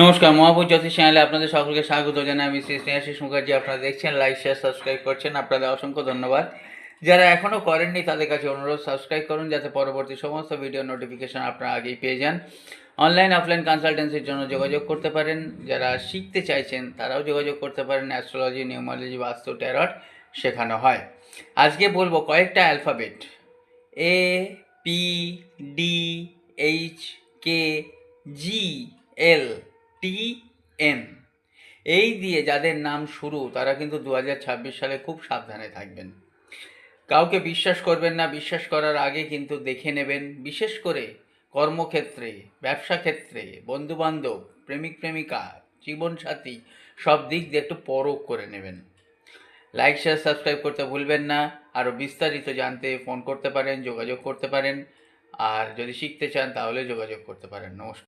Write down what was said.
নমস্কার, মহাপুর জ্যোতিষ চ্যানেলে আপনাদের সকলকে স্বাগত জানাই। আমি শ্রী স্নেহাশিস মুখার্জি, আপনারা দেখছেন লাইক শেয়ার সাবস্ক্রাইব করছেন, আপনাদের অসংখ্য ধন্যবাদ। যারা এখনও করেননি, তাদের কাছে অনুরোধ সাবস্ক্রাইব করুন, যাতে পরবর্তী সমস্ত ভিডিও নোটিফিকেশন আপনারা আগেই পেয়ে যান। অনলাইন অফলাইন কনসালটেন্সির জন্য যোগাযোগ করতে পারেন। যারা শিখতে চাইছেন, তারাও যোগাযোগ করতে পারেন। অ্যাস্ট্রোলজি নিউমোলজি বাস্তু ট্যারট শেখানো হয়। আজকে বলব কয়েকটা alphabet A P D H K G L T N এই দিয়ে যাদের নাম শুরু, তারা কিন্তু দু হাজার ছাব্বিশ সালে খুব সাবধানে থাকবেন। কাউকে বিশ্বাস করবেন না, বিশ্বাস করার আগে কিন্তু দেখে নেবেন, বিশেষ করে কর্মক্ষেত্রে ব্যবসা ক্ষেত্রে বন্ধুবান্ধব, প্রেমিক, প্রেমিকা, জীবনসাথী, সব দিক দিয়ে একটু পরখ করে নেবেন। লাইক শেয়ার সাবস্ক্রাইব করতে ভুলবেন না। আরও বিস্তারিত জানতে ফোন করতে পারেন, যোগাযোগ করতে পারেন। আর যদি শিখতে চান, তাহলে যোগাযোগ করতে পারেন। নমস্কার।